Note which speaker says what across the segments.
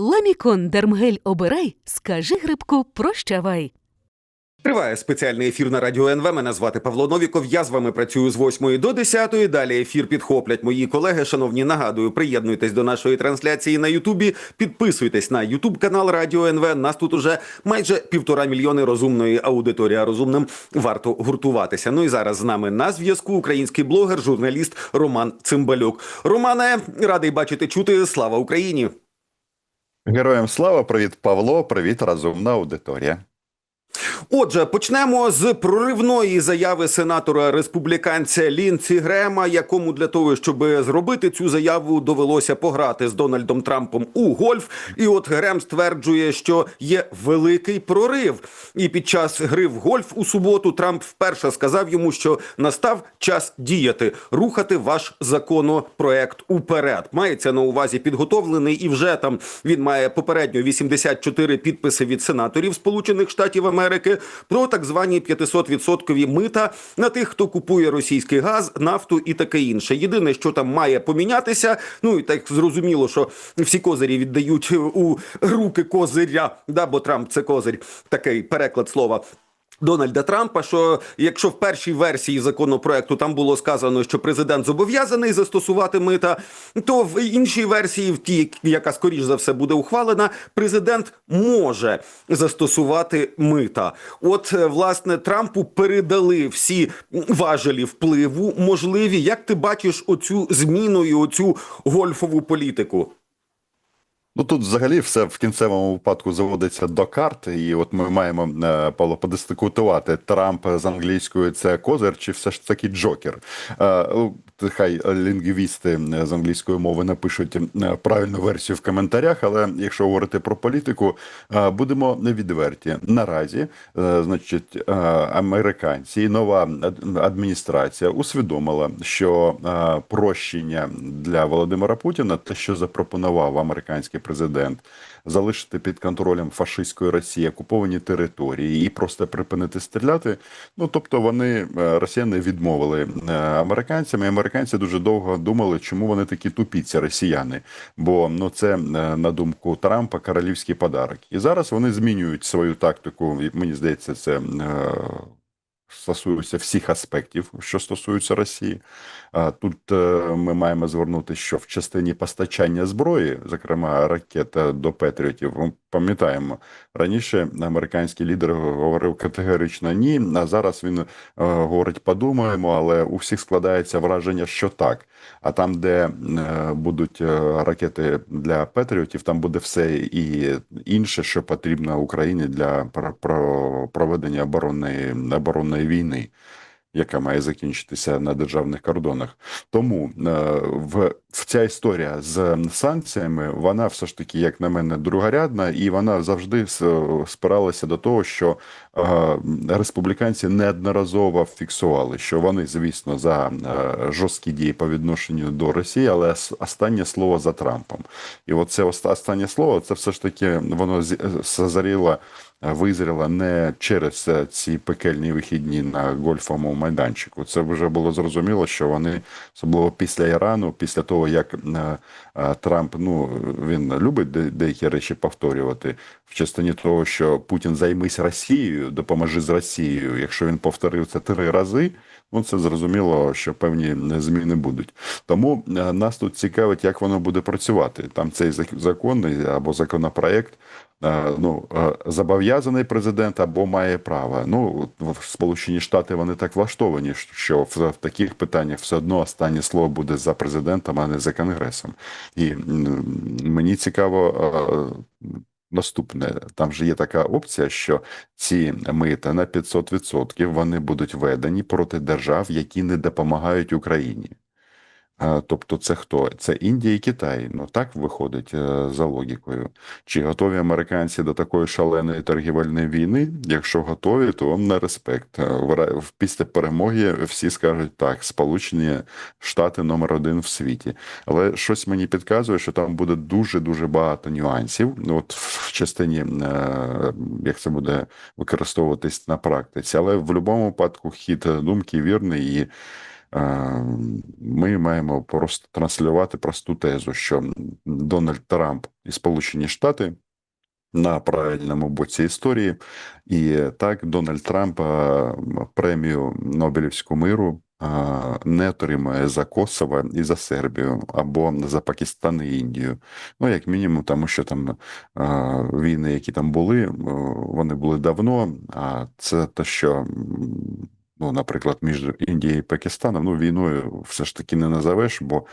Speaker 1: Ламікон Дермгель обирай, скажи грибку прощавай.
Speaker 2: Триває спеціальний ефір на радіо НВ. Мене звати Павло Новіков. Я з вами працюю з 8 до 10. Далі ефір підхоплять мої колеги. Шановні, нагадую, приєднуйтесь до нашої трансляції на Ютубі. Підписуйтесь на Ютуб канал Радіо НВ. Нас тут уже майже півтора мільйони розумної аудиторії. Розумним варто гуртуватися. Ну і зараз з нами на зв'язку український блогер, журналіст Роман Цимбалюк. Романе, радий бачити чути. Слава Україні!
Speaker 3: Героям слава, привіт, Павло, привіт, розумна аудиторія.
Speaker 2: Отже, почнемо з проривної заяви сенатора республіканця Лінці Грема, якому для того, щоб зробити цю заяву, довелося пограти з Дональдом Трампом у гольф. І от Грем стверджує, що є великий прорив. І під час гри в гольф у суботу Трамп вперше сказав йому, що настав час діяти, рухати ваш законопроект уперед. Мається на увазі підготовлений, і вже там він має попередньо 84 підписи від сенаторів Сполучених Штатів Америки про так звані 500% мита на тих, хто купує російський газ, нафту і таке інше. Єдине, що там має помінятися, ну і так зрозуміло, що всі козирі віддають у руки козиря, да, бо Трамп це козирь, такий переклад слова. Дональда Трампа, що якщо в першій версії законопроекту там було сказано, що президент зобов'язаний застосувати мита, то в іншій версії, в тій, яка скоріш за все буде ухвалена, президент може застосувати мита. От е, власне Трампу передали всі важелі впливу можливі. Як ти бачиш оцю зміну і оцю гольфову політику?
Speaker 3: Ну тут взагалі все в кінцевому випадку заводиться до карт, і от ми маємо е, Павло подискутувати Трамп з англійською це козир, чи все ж таки Джокер. Е, Хай лінгвісти з англійської мови напишуть е, правильну версію в коментарях, але якщо говорити про політику, е, будемо відверті. Наразі, е, значить, е, американці і нова адміністрація усвідомила, що е, прощення для Володимира Путіна, те, що запропонував американський президент, залишити під контролем фашистської Росії окуповані території і просто припинити стріляти. Ну тобто, вони е, росіяни відмовили е, американцям, і американці дуже довго думали, чому вони такі тупі, ці росіяни. Бо ну це е, на думку Трампа королівський подарок. І зараз вони змінюють свою тактику. Мені здається, це. Е, Стосується всіх аспектів, що стосуються Росії. Тут е, ми маємо звернути, що в частині постачання зброї, зокрема ракет до Петріотів, пам'ятаємо раніше американський лідер говорив категорично ні. А зараз він е, говорить, подумаємо, але у всіх складається враження, що так. А там, де е, будуть е, ракети для Петріотів, там буде все і інше, що потрібно Україні для про- проведення оборонної оборонної війни яка має закінчитися на державних кордонах. Тому е, в, в ця історія з санкціями, вона все ж таки, як на мене, другорядна, і вона завжди спиралася до того, що е, республіканці неодноразово фіксували, що вони, звісно, за е, жорсткі дії по відношенню до Росії, але останнє слово за Трампом. І це останнє слово, це все ж таки воно з- созріло визріла не через е, ці пекельні вихідні на гольфовому майданчику. Це вже було зрозуміло, що вони особливо після Ірану, після того як е, е, Трамп ну він любить деякі речі повторювати в частині того, що Путін займись Росією, допоможи з Росією. Якщо він повторив це три рази. Ну, це зрозуміло, що певні зміни будуть. Тому е, нас тут цікавить, як воно буде працювати. Там цей зак- закон або законопроект е, ну, е, зобов'язаний президент або має право. Ну, в Сполучені Штати вони так влаштовані, що в, в таких питаннях все одно останнє слово буде за президентом, а не за конгресом. І мені цікаво. е, Наступне, там же є така опція, що ці мита на 500% вони будуть введені проти держав, які не допомагають Україні. Тобто, це хто? Це Індія і Китай. Ну так виходить е, за логікою. Чи готові американці до такої шаленої торгівельної війни? Якщо готові, то вам на респект. Е, Після перемоги всі скажуть так: Сполучені Штати номер один в світі. Але щось мені підказує, що там буде дуже дуже багато нюансів. Ну, От в частині е, як це буде використовуватись на практиці, але в будь-якому випадку хід думки вірний і. Е, Ми маємо просто транслювати просту тезу, що Дональд Трамп і Сполучені Штати на правильному боці історії, і так Дональд Трамп е, премію Нобелівську миру е, не отримає за Косово і за Сербію або за Пакистан і Індію. Ну, як мінімум, тому що там війни, які там були, вони були давно. А це те, що. Ну, наприклад, між Індією і Пакистаном, ну, війною все ж таки не назовеш, бо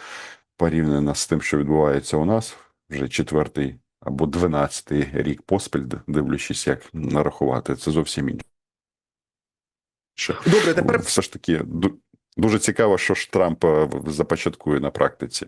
Speaker 3: порівняно з тим, що відбувається у нас, вже четвертий або дванадцятий рік поспіль, дивлячись, як нарахувати, це зовсім інше.
Speaker 2: Добре, тепер
Speaker 3: все ж таки дуже цікаво, що ж Трамп е, започаткує на практиці.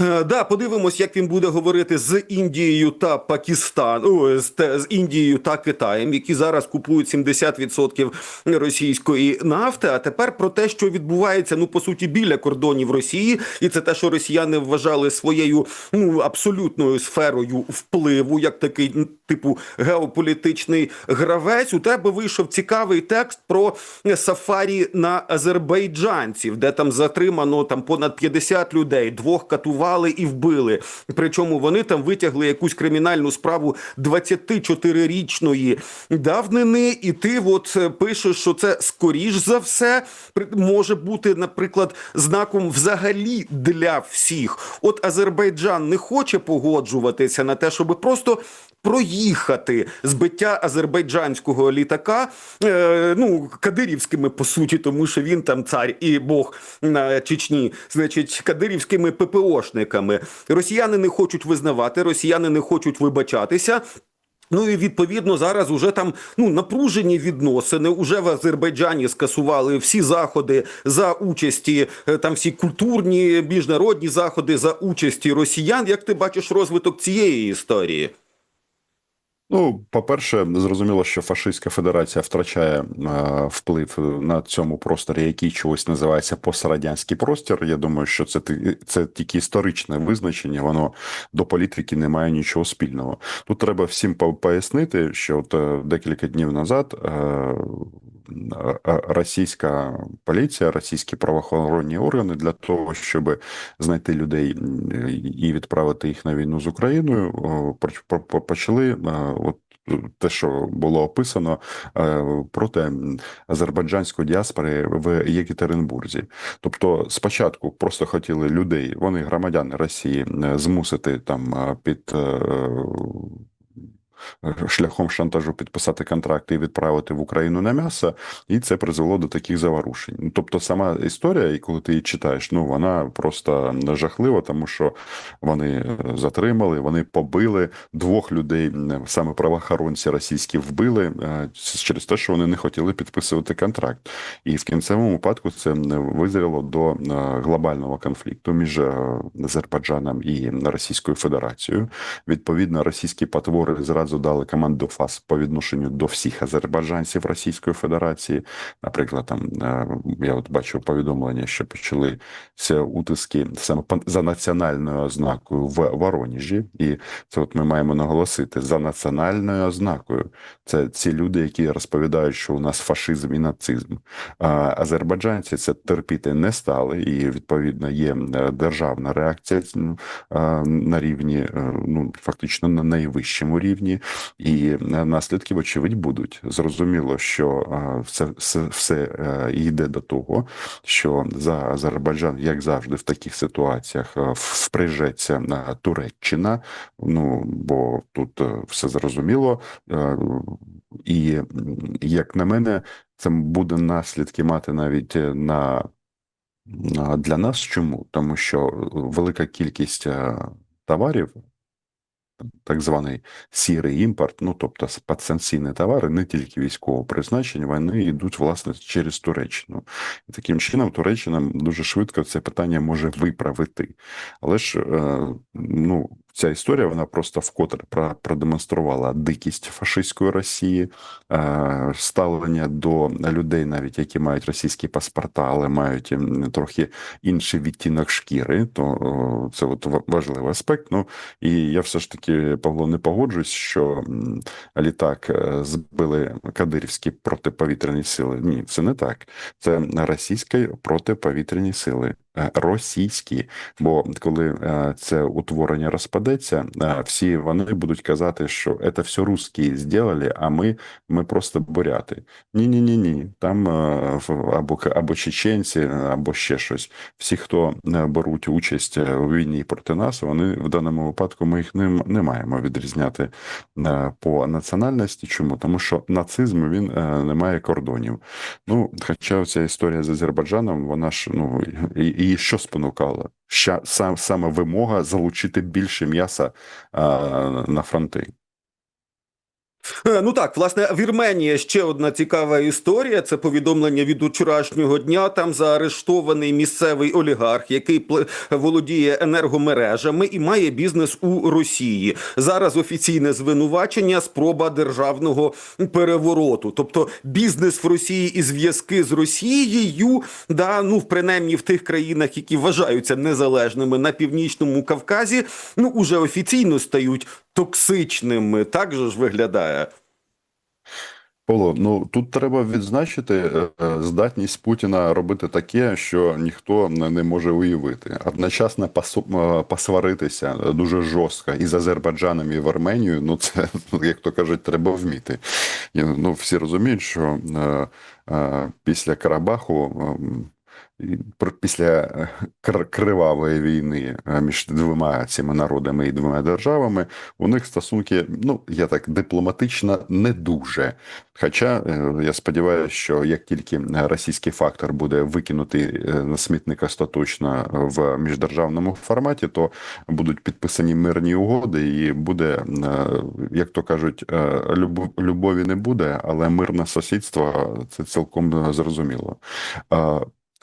Speaker 2: Е, Да, подивимось, як він буде говорити з Індією та Пакистан, о, з, Індією та Китаєм, які зараз купують 70% російської нафти. А тепер про те, що відбувається, ну по суті, біля кордонів Росії, і це те, що росіяни вважали своєю ну абсолютною сферою впливу, як такий типу геополітичний гравець. У тебе вийшов цікавий текст про сафарі на азербайджанців, де там затримано там понад 50 людей, двох катували і вбили. Причому вони там витягли якусь кримінальну справу 24-річної давнини, і ти от е, пишеш, що це скоріш за все може бути, наприклад, знаком взагалі для всіх. От Азербайджан не хоче погоджуватися на те, щоб просто проїхати збиття азербайджанського літака, е, ну кадирівськими по суті, тому що він там цар і Бог на Чечні, значить, кадирівськими ППОшниками. Росіяни не хочуть визнавати, росіяни не хочуть вибачатися. Ну і відповідно зараз уже там ну напружені відносини. Уже в Азербайджані скасували всі заходи за участі, е, там всі культурні міжнародні заходи за участі росіян. Як ти бачиш розвиток цієї історії?
Speaker 3: Ну, по-перше, зрозуміло, що Фашистська Федерація втрачає е, вплив на цьому просторі, який чогось називається пострадянський простір. Я думаю, що це це тільки історичне визначення, воно до політики не має нічого спільного. Тут треба всім пояснити, що от е, декілька днів назад е, російська поліція, російські правоохоронні органи для того, щоб знайти людей і відправити їх на війну з Україною, почали е, от те, що було описано е, проти азербайджанської діаспори в Єкатеринбурзі. Тобто, спочатку просто хотіли людей, вони громадяни Росії, е, змусити там е, під. Шляхом шантажу підписати контракти і відправити в Україну на м'ясо, і це призвело до таких заворушень. Ну, Тобто, сама історія, і коли ти її читаєш, ну вона просто жахлива, тому що вони е, затримали, вони побили двох людей, саме правоохоронці російські вбили е, через те, що вони не хотіли підписувати контракт. І в кінцевому випадку це визріло до е, глобального конфлікту між Азербайджаном і Російською Федерацією. Відповідно, російські потвори зразу дали команду ФАС по відношенню до всіх азербайджанців Російської Федерації. Наприклад, там е, я от бачу повідомлення, що почалися утиски саме за національною ознакою в Воронежі, і це от ми маємо наголосити за національною ознакою. Це ці люди, які розповідають, що у нас фашизм і нацизм. А азербайджанці це терпіти не стали, і відповідно є державна реакція на рівні, е, ну фактично на найвищому рівні, і е, наслідки, вочевидь, будуть. Зрозуміло, що е, все, все, все е, йде до того, що за Азербайджан, як завжди, в таких ситуаціях впряжеться Туреччина. Ну бо тут все зрозуміло. І як на мене, це буде наслідки мати навіть на, для нас. Чому? Тому що велика кількість товарів, так званий сірий імпорт, ну тобто підсанкційні товари, не тільки військового призначення, вони йдуть власне через Туреччину. І таким чином Туреччина дуже швидко це питання може виправити. Але ж е, ну, ця історія вона просто вкотре про- продемонструвала дикість фашистської Росії, е, ставлення до людей, навіть які мають російські паспорта, але мають трохи інший відтінок шкіри. То це от важливий аспект. Ну і я все ж таки Павло не погоджуюсь, що літак е, збили кадирівські протиповітряні сили. Ні, це не так. Це російські протиповітряні сили. Е, Російські, бо коли е, це утворення розпадеться, е, всі вони будуть казати, що це все русські зробили, а ми, ми просто буряти. Ні, ні, ні, ні. Там або або чеченці, або ще щось. Всі, хто беруть участь у війні проти нас, вони в даному випадку ми їх не, не маємо відрізняти по національності. Чому? Тому що нацизм він не має кордонів. Ну, хоча ця історія з Азербайджаном, вона ж ну і, і що спонукала? Ща сам саме вимога залучити більше м'яса а, на фронти.
Speaker 2: Е, Ну так, власне, Вірменія ще одна цікава історія. Це повідомлення від вчорашнього дня. Там заарештований місцевий олігарх, який володіє енергомережами і має бізнес у Росії. Зараз офіційне звинувачення, спроба державного перевороту. Тобто бізнес в Росії і зв'язки з Росією, да, ну принаймні в тих країнах, які вважаються незалежними на північному Кавказі, ну уже офіційно стають токсичними. Так же ж виглядає.
Speaker 3: Павло, ну тут треба відзначити е, е, здатність Путіна робити таке, що ніхто не може уявити. Одночасно е, посваритися дуже жорстко і з Азербайджаном, і в Арменію. Ну це ну, як то кажуть, треба вміти. Ну всі розуміють, що після Карабаху. Після е, кривавої війни е, між двома цими народами і двома державами у них стосунки, ну я так дипломатично не дуже. Хоча е, я сподіваюся, що як тільки російський фактор буде викинутий е, на смітник остаточно в міждержавному форматі, то будуть підписані мирні угоди, і буде, як то кажуть, любов- любові не буде, але мирне сусідство це цілком зрозуміло.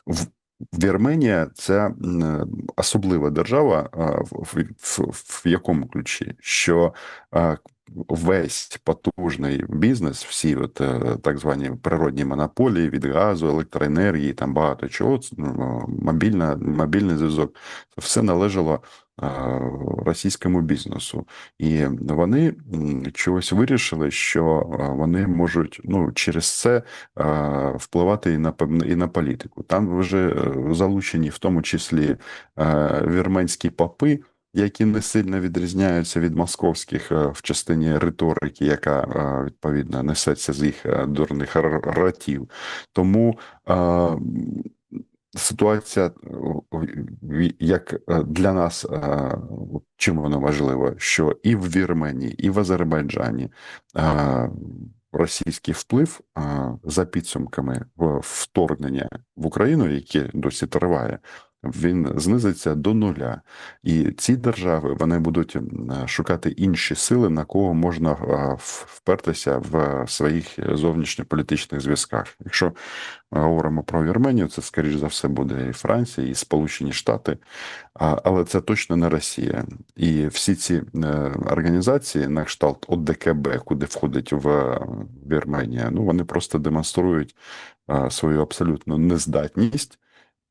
Speaker 3: В Вірменія це особлива держава в, в, в, якому ключі? Що весь потужний бізнес, всі от, е, так звані природні монополії від газу, електроенергії, там багато чого, ну, мобільна, мобільний зв'язок, все належало російському бізнесу. І вони чогось вирішили, що вони можуть ну, через це впливати і на і на політику. Там вже е, залучені, в тому числі е, вірменські попи. Які не сильно відрізняються від московських е, в частині риторики, яка відповідно несеться з їх дурних р- ротів. Тому ситуація, о, як е, для нас, е, чим воно важливо, що і в Вірменії, і в Азербайджані е, російський вплив е, за підсумками вторгнення в Україну, яке досі триває, він знизиться до нуля. І ці держави вони будуть шукати інші сили, на кого можна впертися в своїх зовнішньополітичних зв'язках. Якщо ми говоримо про Вірменію, це скоріш за все буде і Франція, і Сполучені Штати, але це точно не Росія. І всі ці е, організації, на кшталт ОДКБ, куди входить в Вірменія, ну вони просто демонструють свою абсолютну нездатність.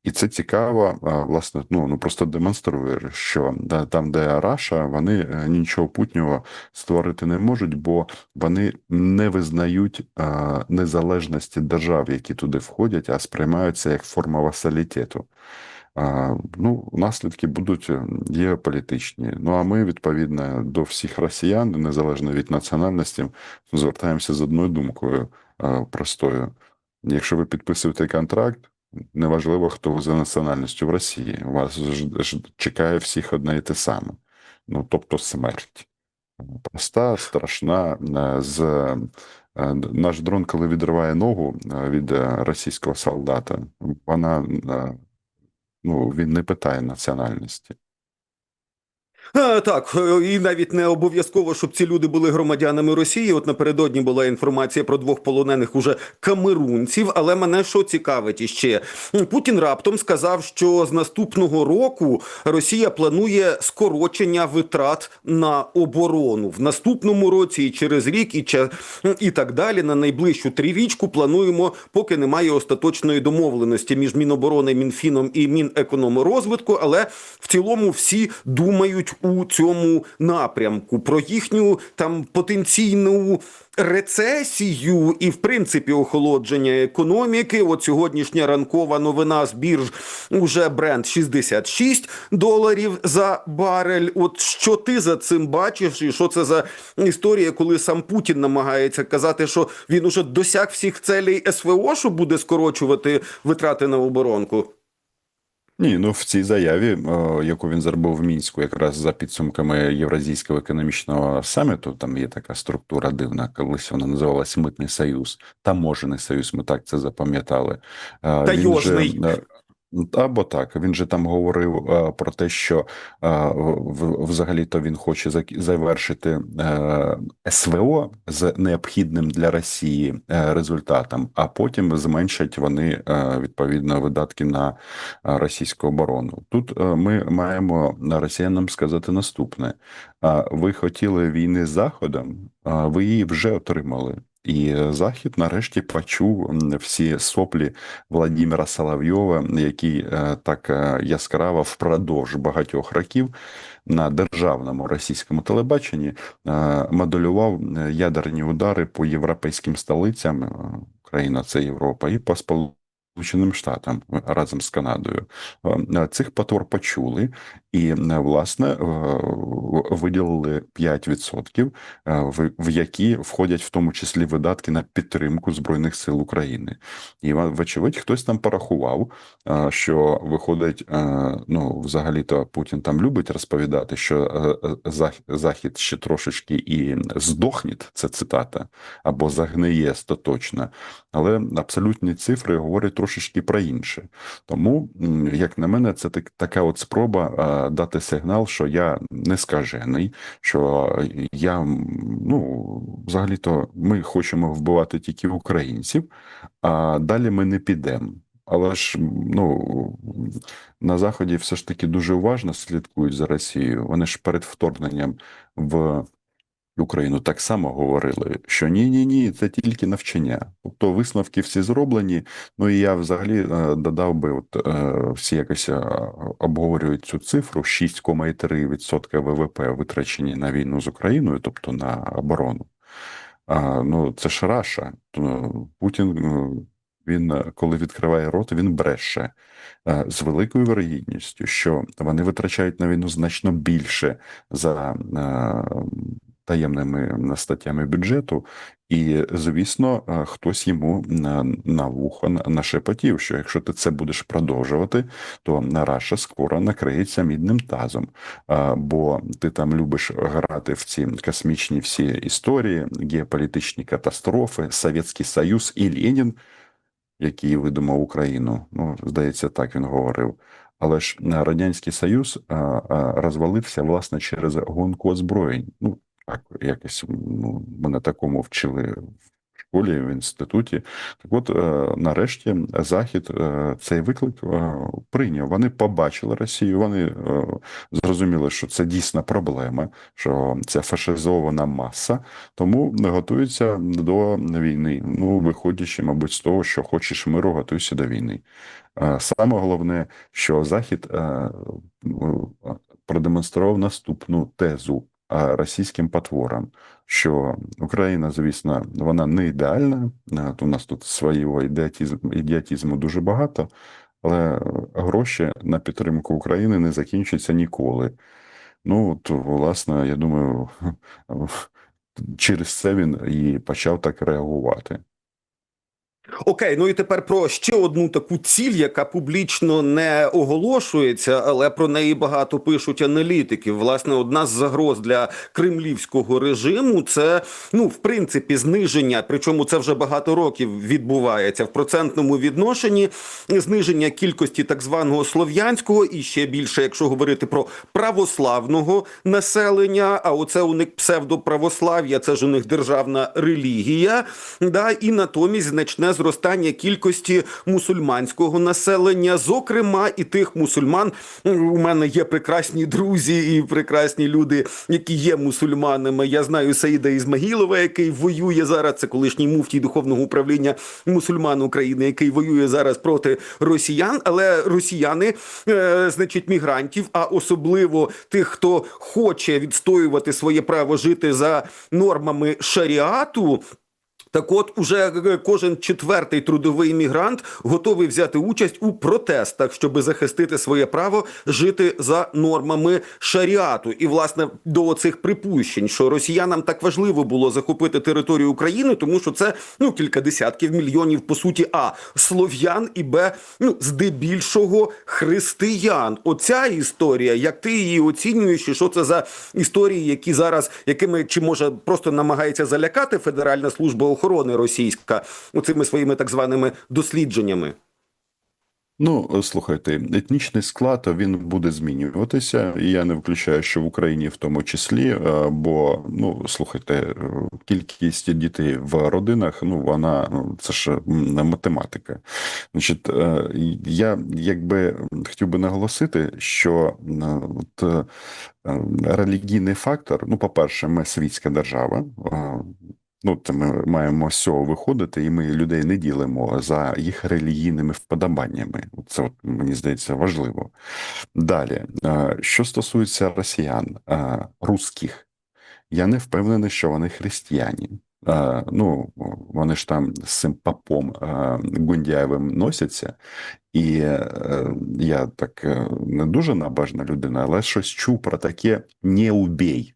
Speaker 3: І це цікаво, власне, ну, ну просто демонструє, що там, де Раша, вони е, нічого путнього створити не можуть, бо вони не визнають незалежності держав, які туди входять, а сприймаються як форма васалітету. Ну, наслідки будуть е, геополітичні. Ну а ми, відповідно, до всіх росіян, незалежно від національності, звертаємося з одною думкою а, простою. Якщо ви підписуєте контракт, неважливо, хто за національністю в Росії, вас ж, чекає всіх одне і те саме. Ну, тобто смерть. Проста, страшна. е, З е, наш дрон, коли відриває ногу е, від російського солдата, вона ну, він не питає національності.
Speaker 2: Так, е, і навіть не обов'язково, щоб ці люди були громадянами Росії. От напередодні була інформація про двох полонених уже камерунців. Але мене що цікавить іще Путін раптом сказав, що з наступного року Росія планує скорочення витрат на оборону в наступному році і через рік, і ча- і так далі. На найближчу трирічку плануємо, поки немає остаточної домовленості між Міноборони, Мінфіном і Мінекономрозвитку. Але в цілому всі думають у цьому напрямку про їхню там потенційну. Рецесію і, в принципі, охолодження економіки. От сьогоднішня ранкова новина з бірж уже бренд 66 доларів за барель. От що ти за цим бачиш, і що це за історія, коли сам Путін намагається казати, що він уже досяг всіх целей СВО, що буде скорочувати витрати на оборонку?
Speaker 3: Ні, ну в цій заяві, е, яку він зробив в мінську, якраз за підсумками Євразійського економічного саміту, там є така структура дивна, колись вона називалась Митний Союз, таможений союз. Ми так це запам'ятали. Е, же,
Speaker 2: Тайожний.
Speaker 3: Або так, він же там говорив е, про те, що е, в- взагалі-то він хоче завершити е, СВО з необхідним для Росії е, результатом, а потім зменшать вони е, відповідно видатки на російську оборону. Тут е, ми маємо росіянам сказати наступне: А ви хотіли війни з Заходом, а ви її вже отримали. І е, Захід нарешті почув всі соплі Владимира Соловйова, який е, так е, яскраво впродовж багатьох років на державному російському телебаченні моделював ядерні удари по європейським столицям. Україна це Європа, і по Сполученим Штатам е, разом з Канадою. Е, Цих потвор почули і, е, власне, е, виділили 5%, е, в- які входять в тому числі видатки на підтримку Збройних сил України. І вочевидь, хтось там порахував, е, що виходить, е, ну, взагалі-то Путін там любить розповідати, що е, е, Зах- Захід ще трошечки і здохне, це цитата, або загниє остаточно. Але абсолютні цифри говорять трошечки про інше. Тому, як на мене, це так, така от спроба дати сигнал, що я не скажений, що я ну, взагалі-то ми хочемо вбивати тільки українців, а далі ми не підемо. Але ж ну на заході все ж таки дуже уважно слідкують за Росією. Вони ж перед вторгненням в Україну так само говорили, що ні, ні, ні, це тільки навчання. Тобто висновки всі зроблені. Ну і я взагалі е, додав би, от е, всі якось е, обговорюють цю цифру: 6,3% ВВП витрачені на війну з Україною, тобто на оборону. А, ну це ж Раша. Путін. е, Він, коли відкриває рот, він бреше з великою вирогідністю, що вони витрачають на війну значно більше за таємними статтями бюджету, і звісно, е, хтось йому на, вухо нашепотів, що якщо ти це будеш продовжувати, то Раша скоро накриється мідним тазом. Бо ти там любиш грати в ці космічні всі історії, геополітичні катастрофи, Совєтський Союз і Ленін, який видумав Україну. Ну, здається, так він говорив. Але ж е, Радянський Союз а, розвалився власне через гонку озброєнь. Ну, так, якось ну, мене такому вчили в школі, в інституті. Так от, е, нарешті, Захід е, цей виклик е, прийняв. Вони побачили Росію, вони зрозуміли, що це дійсна проблема, що це фашизована маса, тому готуються до війни. Ну, виходячи, мабуть, з того, що хочеш миру, готуйся до війни. Саме головне, що Захід продемонстрував наступну тезу російським потворам, що Україна, звісно, вона не ідеальна. У нас тут свого ідіотизму, ідіотизму дуже багато, але гроші на підтримку України не закінчаться ніколи. Ну, от, власне, я думаю, через це він і почав так реагувати.
Speaker 2: Окей, ну і тепер про ще одну таку ціль, яка публічно не оголошується, але про неї багато пишуть аналітики. Власне, одна з загроз для кремлівського режиму це ну, в принципі, зниження. Причому це вже багато років відбувається в процентному відношенні. Зниження кількості так званого слов'янського і ще більше, якщо говорити про православного населення. А оце у них псевдоправослав'я, це ж у них державна релігія. Да, і натомість значне зростання кількості мусульманського населення, зокрема і тих мусульман. У мене є прекрасні друзі і прекрасні люди, які є мусульманами. Я знаю Саїда Ізмагілова, який воює зараз. Це колишній муфтій духовного управління мусульман України, який воює зараз проти росіян. Але росіяни, е, значить, мігрантів, а особливо тих, хто хоче відстоювати своє право жити за нормами шаріату. Так от уже е, кожен четвертий трудовий мігрант готовий взяти участь у протестах, щоб захистити своє право жити за нормами шаріату. І власне до цих припущень, що росіянам так важливо було захопити територію України, тому що це ну кілька десятків мільйонів по суті, а слов'ян і б ну здебільшого християн. Оця історія, як ти її оцінюєш, і що це за історії, які зараз якими чи може просто намагається залякати Федеральна служба охорони російська оцими своїми так званими дослідженнями.
Speaker 3: Ну, слухайте, етнічний склад він буде змінюватися, і я не включаю, що в Україні в тому числі, е, бо ну слухайте, е, кількість дітей в родинах, ну вона ну, це ж математика. Значить, е, я якби хотів би наголосити, що от, релігійний фактор, ну, по-перше, ми світська держава. Ну, це ми маємо з цього виходити, і ми людей не ділимо за їх релігійними вподобаннями. Це от, мені здається важливо. Далі, е, що стосується росіян, е, русських, я не впевнений, що вони християні. Е, Ну, вони ж там з цим папом Гундяєвим носяться, і я так не дуже набажна людина, але щось чув про таке не убій.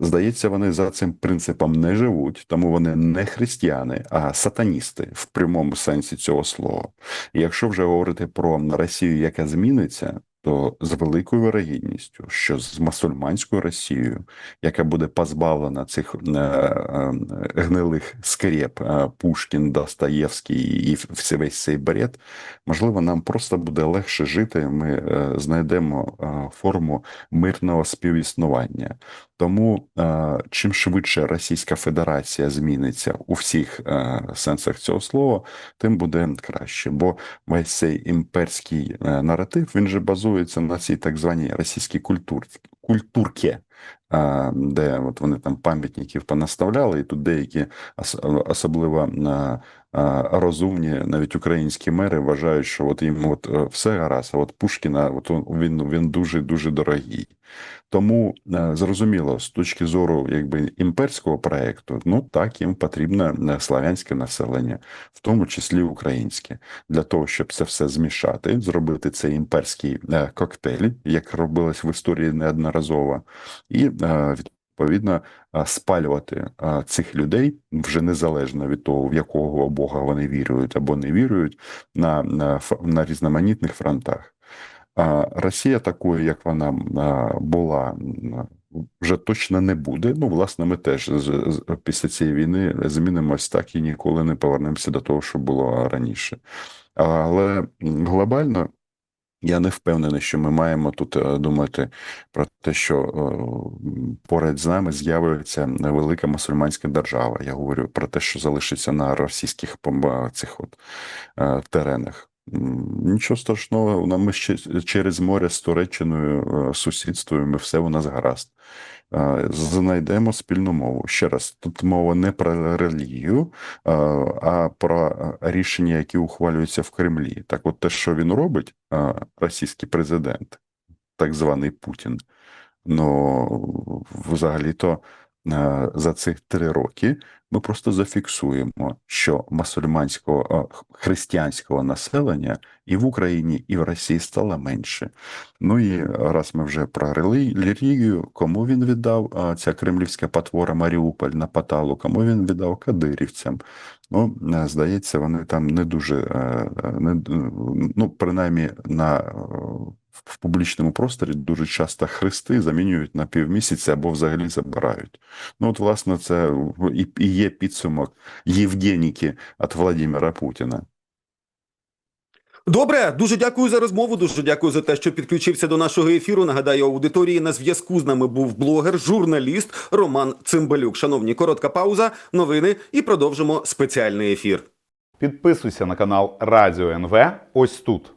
Speaker 3: Здається, вони за цим принципом не живуть, тому вони не християни, а сатаністи в прямому сенсі цього слова. І якщо вже говорити про Росію, яка зміниться, то з великою вирогідністю, що з мусульманською Росією, яка буде позбавлена цих е, е, гнилих скреп е, Пушкін, Достоєвський і весь цей бред, можливо, нам просто буде легше жити. Ми е, знайдемо е, форму мирного співіснування. Тому е, чим швидше Російська Федерація зміниться у всіх е, сенсах цього слова, тим буде краще. Бо весь цей імперський е, наратив він же базується на цій так званій російській культур, культурці, де от вони там пам'ятників понаставляли, і тут деякі особливо розумні, навіть українські мери вважають, що от їм от е, все гаразд, а от Пушкіна, от він, він дуже дуже дорогий. Тому е, зрозуміло, з точки зору якби імперського проекту, ну так їм потрібно е, славянське населення, в тому числі українське, для того, щоб це все змішати, зробити цей імперський коктейль, як робилось в історії неодноразово, і е, відповідно е, спалювати е, цих людей вже незалежно від того, в якого бога вони вірують або не вірують, на, на, на різноманітних фронтах. Росія такою, як вона була, вже точно не буде. Ну, власне, ми теж після цієї війни змінимось так і ніколи не повернемося до того, що було раніше. Але глобально. Я не впевнений, що ми маємо тут е, думати про те, що е, поряд з нами з'явиться велика мусульманська держава. Я говорю про те, що залишиться на російських помба- цих от е, теренах. Нічого страшного, ми ще через море з Туреччиною е, сусідствуємо, все у нас гаразд. Е, Знайдемо спільну мову. Ще раз, тут мова не про релігію, е, а про рішення, які ухвалюються в Кремлі. Так, от те, що він робить, російський президент, так званий Путін, ну взагалі-то за цих три роки ми просто зафіксуємо, що мусульманського е, християнського населення і в Україні, і в Росії стало менше. Ну і раз ми вже про релігію, кому він віддав ця кремлівська потвора Маріуполь на Паталу, кому він віддав кадирівцям. Ну, е, здається, вони там не дуже е, е, не, ну, принаймні на е, в в публічному просторі дуже часто хрести замінюють на півмісяця або взагалі забирають. Ну, от, власне, це і, і є підсумок Євгеніки від Владимира Путіна.
Speaker 2: Добре, дуже дякую за розмову. Дуже дякую за те, що підключився до нашого ефіру. Нагадаю, аудиторії на зв'язку з нами був блогер, журналіст Роман Цимбалюк. Шановні, коротка пауза, новини і продовжимо спеціальний ефір.
Speaker 4: Підписуйся на канал Радіо НВ ось тут.